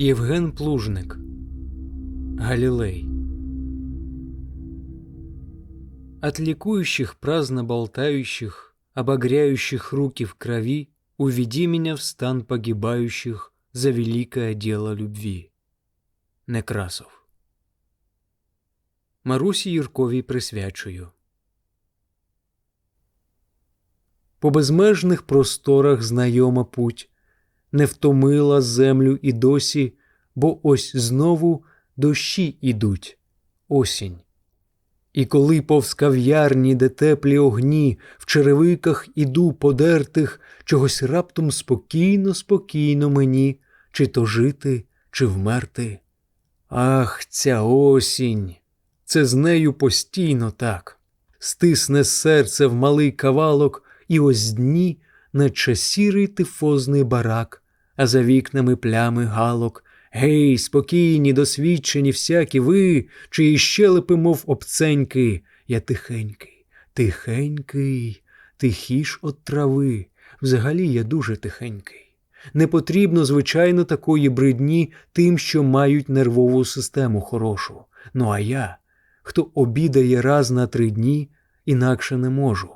Євген Плужник Галилей От ликующих, праздно болтающих, Обогряющих руки в крови, Уведи меня в стан погибающих За великое дело любви. Некрасов Марусі Юрковій присвячую. По безмежних просторах знайома путь, Не втомила землю і досі, бо ось знову дощі ідуть, осінь. І коли повз кав'ярні, де теплі огні, в черевиках іду подертих, чогось раптом спокійно, спокійно мені, чи то жити, чи вмерти. Ах, ця осінь! Це з нею постійно так. Стисне серце в малий кавалок, і ось дні, наче сірий тифозний барак, а за вікнами плями галок. Гей, спокійні, досвідчені всякі ви, чиї щелепи, мов обценьки. Я тихенький, тихенький, тихіш от трави. Взагалі я дуже тихенький. Не потрібно, звичайно, такої бридні тим, що мають нервову систему хорошу. Ну а я, хто обідає раз на три дні, інакше не можу.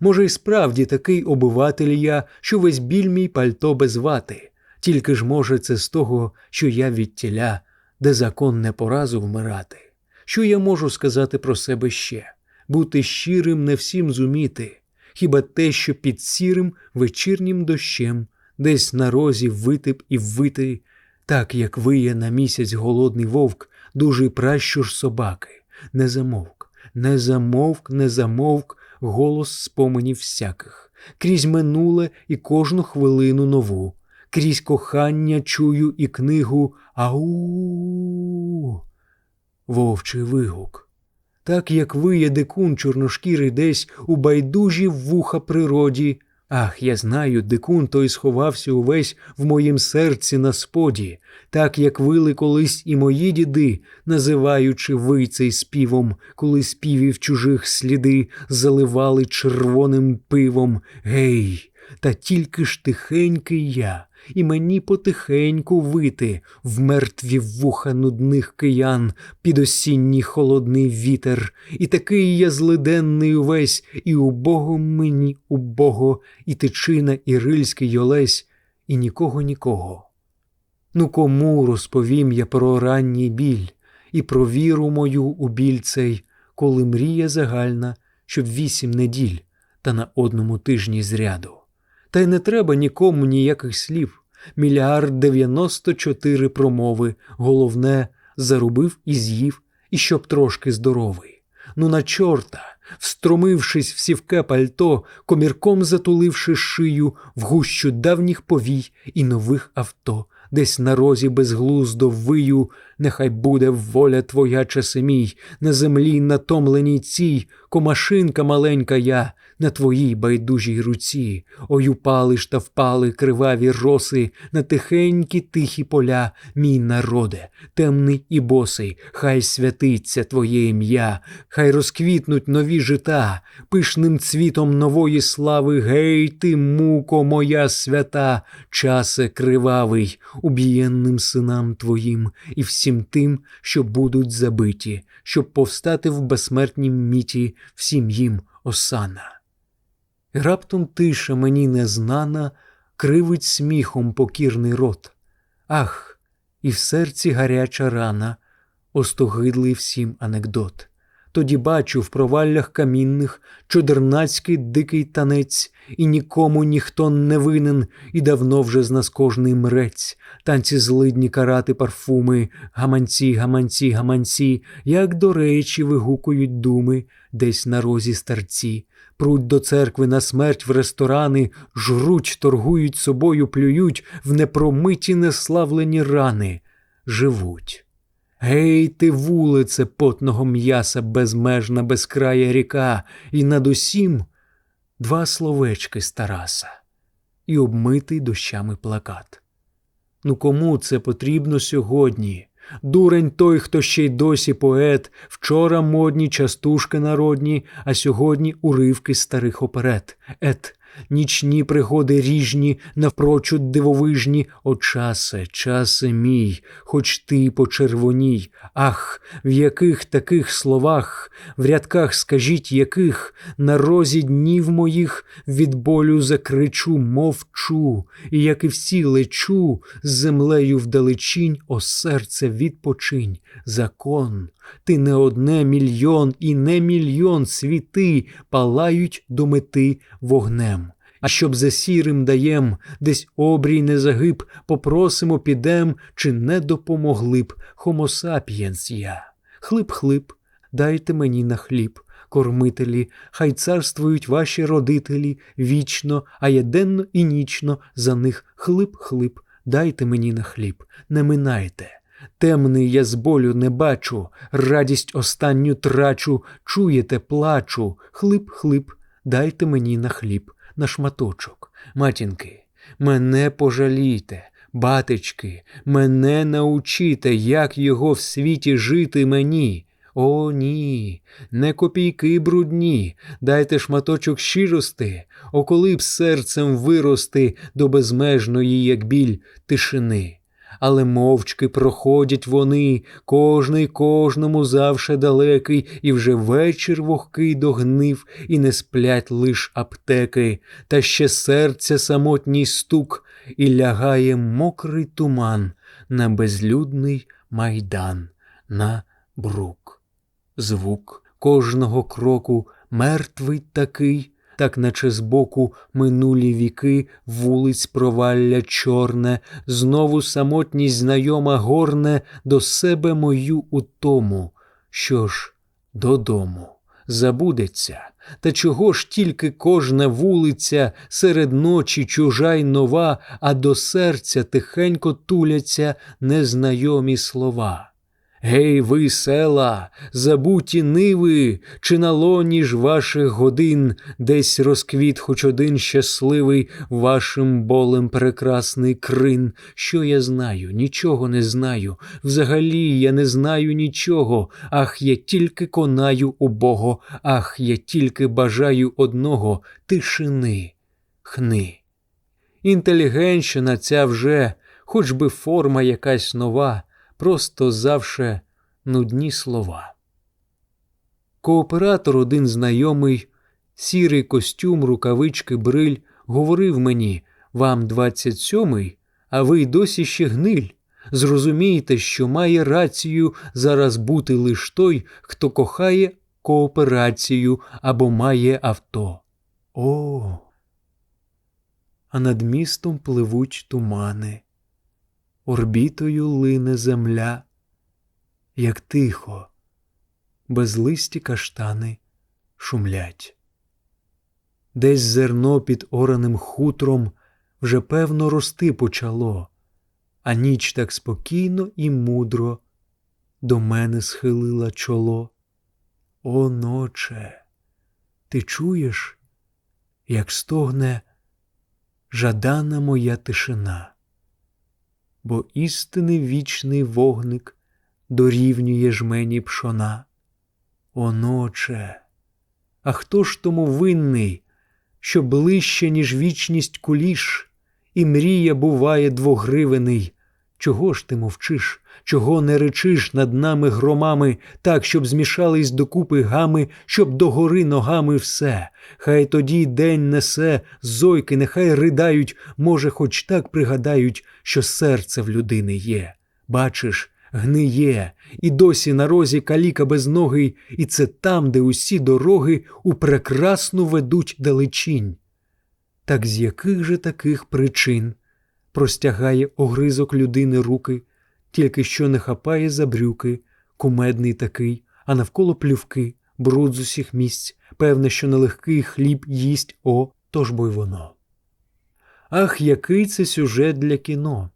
Може, і справді такий обиватель я, що весь біль мій пальто без вати, тільки ж, може, це з того, що я від тіля, де закон не поразу вмирати. Що я можу сказати про себе ще? Бути щирим не всім зуміти, хіба те, що під сірим вечірнім дощем, десь на розі витип і вити, так як виє на місяць голодний вовк, дуже пращур собаки, не замовк, не замовк, не замовк голос споменів всяких, крізь минуле і кожну хвилину нову, крізь кохання чую і книгу Ау. Вовчий вигук. Так як виє дикун чорношкірий десь у байдужі вуха природі. Ах, я знаю, дикун той сховався увесь в моїм серці на споді, так як вили колись і мої діди, називаючи ви цей співом, коли співів чужих сліди заливали червоним пивом. Гей, та тільки ж тихенький я, і мені потихеньку вити в мертві вуха нудних киян під осінній холодний вітер, і такий я злиденний увесь, і убого мені убого, і тичина, і рильський йолесь, і нікого нікого. Ну кому розповім я про ранній біль і про віру мою у біль цей, коли мрія загальна, щоб вісім неділь та на одному тижні зряду. Та й не треба нікому ніяких слів. Мільярд дев'яносто чотири промови, головне, зарубив і з'їв, і щоб трошки здоровий. Ну на чорта, встромившись в сівке пальто, комірком затуливши шию в гущу давніх повій і нових авто, десь на розі безглуздо вию, нехай буде воля твоя, часи мій, на землі натомленій цій, комашинка маленька я, на твоїй байдужій руці, ой упали ж та впали криваві роси на тихенькі тихі поля, мій народе, темний і босий, хай святиться твоє ім'я, хай розквітнуть нові жита, пишним цвітом нової слави, гей ти, муко моя свята, часе кривавий, убієнним синам твоїм і всім тим, що будуть забиті, щоб повстати в безсмертнім міті всім їм осана. І раптом тиша мені незнана, кривить сміхом покірний рот. Ах, і в серці гаряча рана, остогидлий всім анекдот. Тоді бачу в проваллях камінних чудернацький дикий танець, і нікому ніхто не винен, і давно вже з нас кожний мрець, танці злидні карати парфуми, гаманці, гаманці, гаманці, як до речі вигукують думи, десь на розі старці, пруть до церкви на смерть в ресторани, жруть, торгують собою, плюють в непромиті неславлені рани, живуть. Гей, ти, вулице потного м'яса, безмежна безкрая ріка, і над усім два словечки з Тараса і обмитий дощами плакат. Ну кому це потрібно сьогодні? Дурень той, хто ще й досі поет, вчора модні частушки народні, а сьогодні уривки старих оперет. Ет, нічні пригоди ріжні, навпрочуд дивовижні. О, часе, часе мій, хоч ти почервоній. Ах, в яких таких словах, в рядках скажіть яких, на розі днів моїх від болю закричу, мовчу, і як і всі лечу, з землею вдалечінь, о серце відпочинь, закон. Ти не одне мільйон і не мільйон світи палають до мети вогнем. А щоб за сірим даєм, десь обрій не загиб, попросимо підем, чи не допомогли б Homo я. Хлип-хлип, дайте мені на хліб, кормителі, хай царствують ваші родителі вічно, а я денно і нічно за них хлип-хлип, дайте мені на хліб, не минайте. Темний я з болю не бачу, радість останню трачу, чуєте, плачу, хлип-хлип, дайте мені на хліб, на шматочок. Матінки, мене пожалійте, батечки, мене научите, як його в світі жити мені. О, ні, не копійки брудні, дайте шматочок щирости, о, коли б серцем вирости до безмежної, як біль, тишини але мовчки проходять вони, кожний кожному завше далекий, і вже вечір вогкий догнив, і не сплять лиш аптеки, та ще серця самотній стук, і лягає мокрий туман на безлюдний майдан, на брук. Звук кожного кроку мертвий такий так наче збоку минулі віки, вулиць провалля чорне, знову самотність знайома горне до себе мою утому. Що ж, додому забудеться, та чого ж тільки кожна вулиця серед ночі чужа й нова, а до серця тихенько туляться незнайомі слова. Гей, ви, села, забуті ниви, чи на лоні ж ваших годин десь розквіт хоч один щасливий вашим болем прекрасний крин. Що я знаю, нічого не знаю. Взагалі я не знаю нічого. Ах, я тільки конаю убого, ах, я тільки бажаю одного тишини, хни. Інтелігенщина ця вже, хоч би форма якась нова просто завше нудні слова. Кооператор один знайомий, сірий костюм, рукавички, бриль, говорив мені вам двадцять сьомий, а ви й досі ще гниль. Зрозумійте, що має рацію зараз бути лиш той, хто кохає кооперацію або має авто. О. А над містом пливуть тумани орбітою лине земля, як тихо, безлисті каштани шумлять. Десь зерно під ораним хутром вже певно рости почало, а ніч так спокійно і мудро до мене схилила чоло. О, ноче, ти чуєш, як стогне жадана моя тишина? Бо істини вічний вогник дорівнює жмені пшона. Оноче, а хто ж тому винний, що ближче, ніж вічність куліш, і мрія буває двогривений? Чого ж ти мовчиш, чого не речиш над нами громами, так, щоб змішались докупи гами, щоб догори ногами все? Хай тоді день несе, зойки, нехай ридають, може, хоч так пригадають, що серце в людини є. Бачиш, гниє, і досі на розі каліка безногий, і це там, де усі дороги у прекрасну ведуть далечінь. Так з яких же таких причин? простягає огризок людини руки, тільки що не хапає за брюки, кумедний такий, а навколо плювки, бруд з усіх місць, певне, що нелегкий хліб їсть о, тож бо й воно. Ах, який це сюжет для кіно,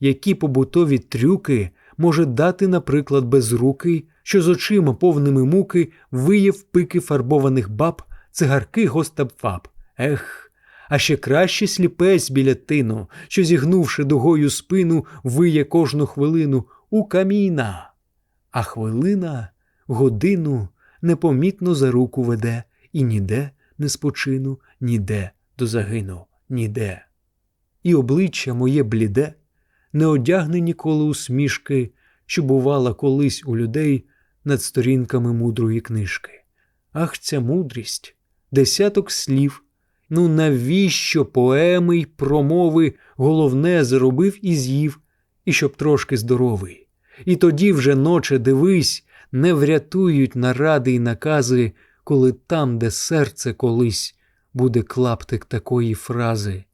які побутові трюки може дати, наприклад, безрукий, що з очима повними муки виє в пики фарбованих баб, цигарки гостапфаб. Ех а ще краще сліпець біля тину, що, зігнувши дугою спину, виє кожну хвилину у каміна. А хвилина годину непомітно за руку веде і ніде не спочину, ніде до загину ніде. І обличчя моє бліде, не одягне ніколи усмішки, що бувала колись у людей над сторінками мудрої книжки. Ах, ця мудрість, десяток слів. Ну навіщо поеми й промови головне заробив і з'їв, і щоб трошки здоровий. І тоді вже ноче дивись, не врятують наради й накази, коли там, де серце колись, буде клаптик такої фрази.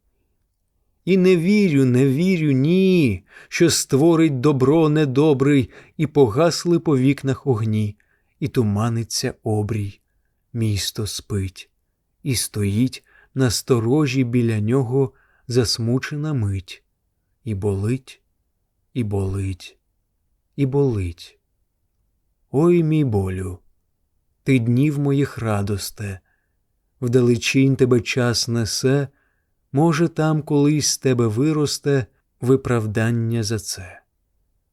І не вірю, не вірю, ні, що створить добро недобрий, і погасли по вікнах огні, і туманиться обрій. Місто спить, і стоїть на сторожі біля нього засмучена мить, і болить, і болить, і болить. Ой мій болю, ти днів моїх радосте, вдалечінь тебе час несе, може, там колись з тебе виросте виправдання за це.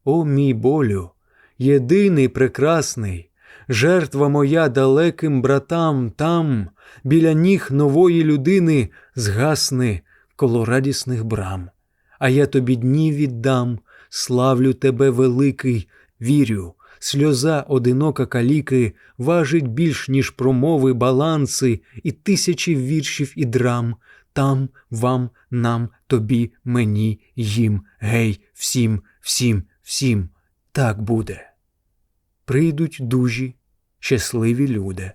О мій болю, єдиний прекрасний, жертва моя далеким братам там, біля ніг нової людини згасни коло радісних брам. А я тобі дні віддам, славлю тебе великий, вірю, сльоза одинока каліки важить більш, ніж промови, баланси і тисячі віршів і драм. Там, вам, нам, тобі, мені, їм, гей, всім, всім, всім. Так буде. Прийдуть дужі, щасливі люди,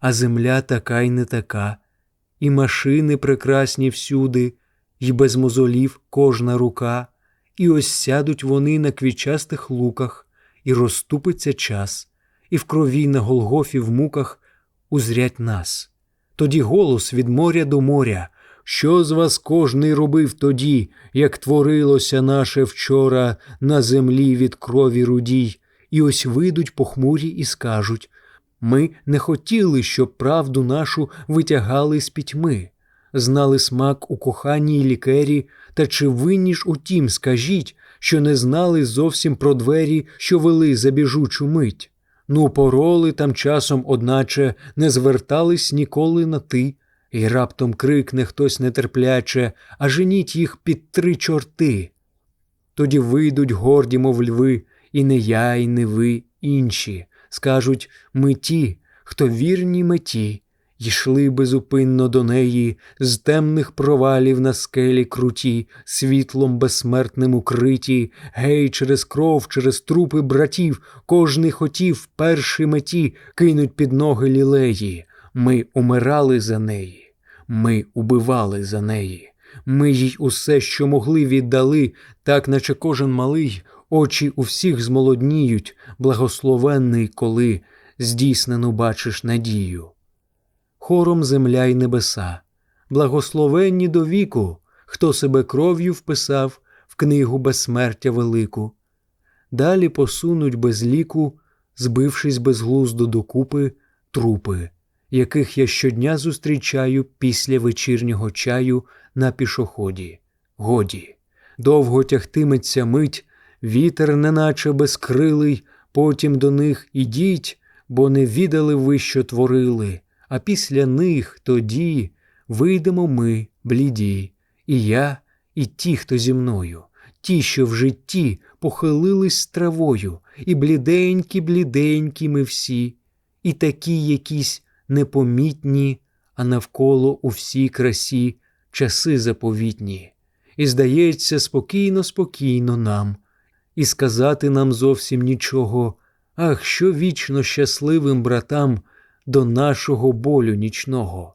а земля така й не така, і машини прекрасні всюди, і без мозолів кожна рука, і ось сядуть вони на квітчастих луках, і розступиться час, і в крові на Голгофі в муках узрять нас. Тоді голос від моря до моря. Що з вас кожний робив тоді, як творилося наше вчора на землі від крові рудій, і ось вийдуть похмурі і скажуть ми не хотіли, щоб правду нашу витягали з пітьми, знали смак у коханій лікері, та чи винні ж у тім, скажіть, що не знали зовсім про двері, що вели за біжучу мить. Ну, пороли там часом, одначе, не звертались ніколи на ти, і раптом крикне хтось нетерпляче, а женіть їх під три чорти. Тоді вийдуть горді, мов льви, і не я, і не ви, інші. Скажуть ми ті, хто вірні меті, йшли безупинно до неї, з темних провалів на скелі круті, світлом безсмертним укриті, гей, через кров, через трупи братів, кожний хотів першій меті кинуть під ноги лілеї. Ми умирали за неї, ми убивали за неї. Ми їй усе, що могли, віддали, так наче кожен малий, очі у всіх змолодніють, благословенний, коли здійснену бачиш надію. Хором земля й небеса, благословенні до віку, хто себе кров'ю вписав в книгу безсмертя велику. Далі посунуть без ліку, збившись безглуздо докупи, трупи, яких я щодня зустрічаю після вечірнього чаю на пішоході. Годі, довго тягтиметься мить, вітер, неначе безкрилий, потім до них ідіть, бо не відали ви, що творили, а після них тоді вийдемо ми, бліді, і я, і ті, хто зі мною, ті, що в житті похилились травою, і бліденькі, бліденькі ми всі, і такі якісь непомітні, а навколо у всій красі часи заповітні. І, здається, спокійно, спокійно нам, і сказати нам зовсім нічого, ах, що вічно щасливим братам до нашого болю нічного.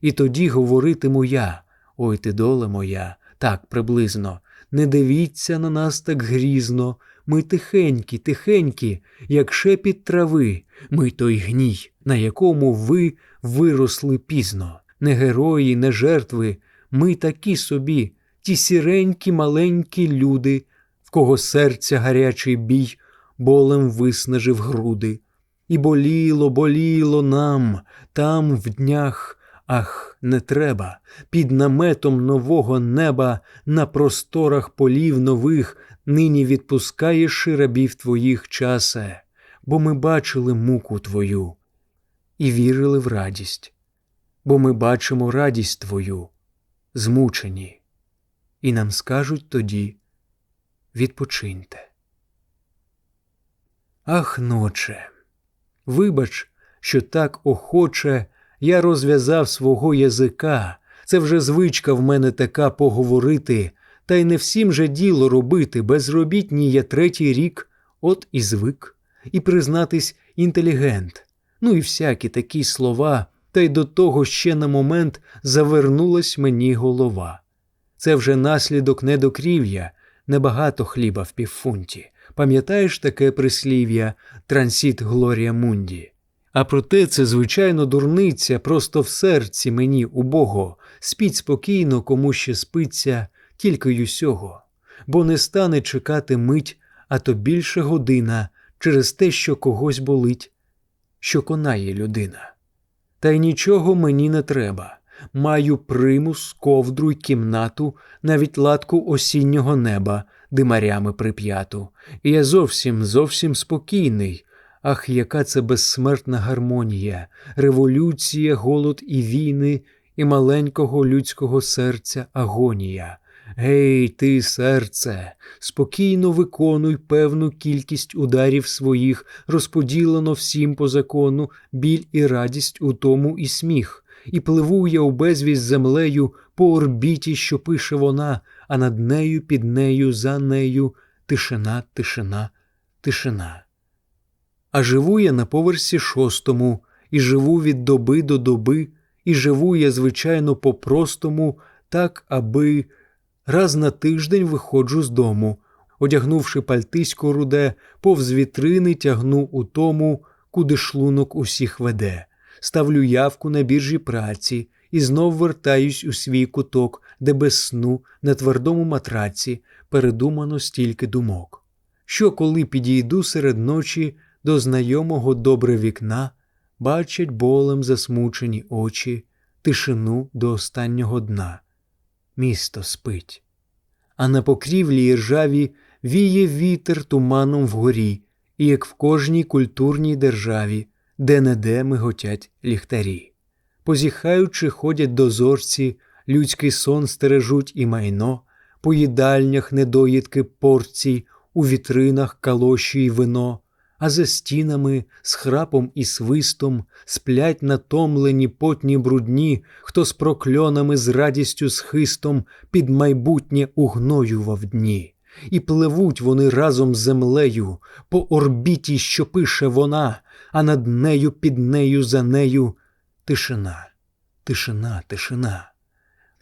І тоді говоритиму я, ой ти доле моя, так приблизно, не дивіться на нас так грізно, ми тихенькі, тихенькі, як шепіт трави, ми той гній, на якому ви виросли пізно, не герої, не жертви, ми такі собі, ті сіренькі маленькі люди, кого серця гарячий бій болем виснажив груди. І боліло, боліло нам там в днях, ах, не треба, під наметом нового неба, на просторах полів нових, нині відпускаєш рабів твоїх часе, бо ми бачили муку твою і вірили в радість, бо ми бачимо радість твою змучені, і нам скажуть тоді відпочиньте. Ах, ноче, вибач, що так охоче я розв'язав свого язика, це вже звичка в мене така поговорити, та й не всім же діло робити, безробітній я третій рік, от і звик, і признатись інтелігент. Ну і всякі такі слова, та й до того ще на момент завернулась мені голова. Це вже наслідок недокрів'я, небагато хліба в півфунті. Пам'ятаєш таке прислів'я Трансіт Глорія Мунді? А проте це, звичайно, дурниця, просто в серці мені убого, спіть спокійно, кому ще спиться, тільки й усього, бо не стане чекати мить, а то більше година через те, що когось болить, що конає людина. Та й нічого мені не треба. Маю примус, ковдру й кімнату, навіть латку осіннього неба, димарями прип'яту. І я зовсім, зовсім спокійний. Ах, яка це безсмертна гармонія, революція, голод і війни, і маленького людського серця агонія. Гей, ти, серце, спокійно виконуй певну кількість ударів своїх, розподілено всім по закону, біль і радість у тому і сміх, і пливу я у безвість землею по орбіті, що пише вона, а над нею, під нею, за нею тишина, тишина, тишина. А живу я на поверсі шостому, і живу від доби до доби, і живу я, звичайно, по-простому, так, аби. Раз на тиждень виходжу з дому, одягнувши пальтисько руде, повз вітрини тягну у тому, куди шлунок усіх веде, ставлю явку на біржі праці і знов вертаюсь у свій куток, де без сну на твердому матраці передумано стільки думок. Що, коли підійду серед ночі до знайомого добре вікна, бачать болем засмучені очі, тишину до останнього дна місто спить. А на покрівлі і ржаві віє вітер туманом вгорі, і як в кожній культурній державі, де не де миготять ліхтарі. Позіхаючи, ходять дозорці, людський сон стережуть і майно, по їдальнях недоїдки порцій, у вітринах калоші й вино, а за стінами з храпом і свистом сплять натомлені потні брудні, хто з прокльонами з радістю з хистом під майбутнє угноював дні. І пливуть вони разом з землею по орбіті, що пише вона, а над нею, під нею, за нею тишина, тишина, тишина.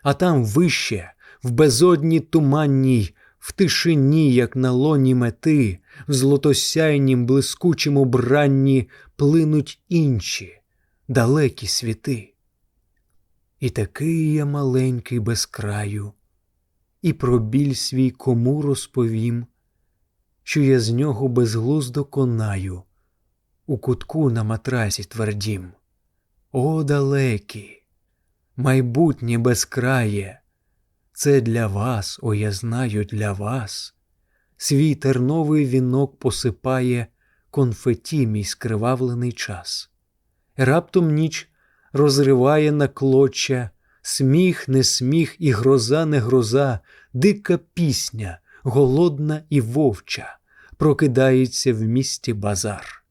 А там вище, в безодні туманній, в тишині, як на лоні мети, в злотосяйнім блискучім убранні плинуть інші далекі світи. І такий я маленький без краю, і про біль свій кому розповім, що я з нього безглуздо конаю у кутку на матрасі твердім. О, далекі, майбутнє безкрає, це для вас, о, я знаю, для вас. Свій терновий вінок посипає конфеті мій скривавлений час. Раптом ніч розриває на клоча, сміх, не сміх, і гроза, не гроза, дика пісня, голодна і вовча, прокидається в місті базар,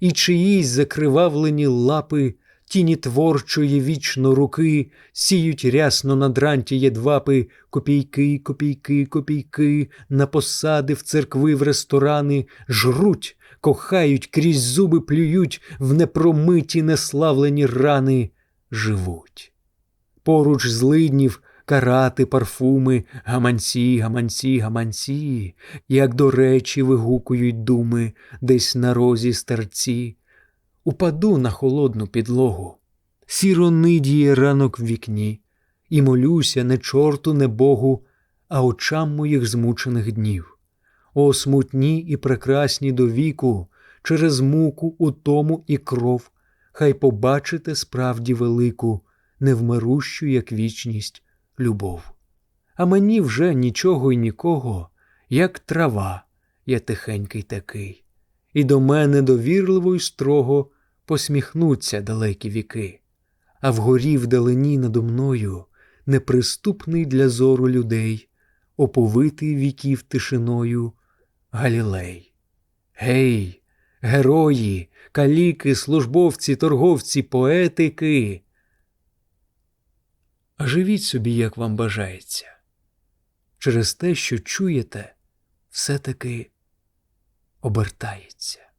і чиїсь закривавлені лапи тіні творчої вічно руки сіють рясно на дранті єдвапи, копійки, копійки, копійки, на посади, в церкви, в ресторани, жруть, кохають, крізь зуби плюють в непромиті, неславлені рани, живуть. Поруч злиднів карати, парфуми, гаманці, гаманці, гаманці, як до речі вигукують думи десь на розі старці. Упаду на холодну підлогу, сіро нидіє ранок в вікні, і молюся не чорту, не Богу, а очам моїх змучених днів. О, смутні і прекрасні до віку, через муку, утому і кров, хай побачите справді велику, невмирущу, як вічність, любов. А мені вже нічого й нікого, як трава, я тихенький такий і до мене довірливо й строго посміхнуться далекі віки, а вгорі вдалині надо мною неприступний для зору людей, оповитий віків тишиною Галілей. Гей, герої, каліки, службовці, торговці, поетики. А живіть собі, як вам бажається. Через те, що чуєте, все таки обертається.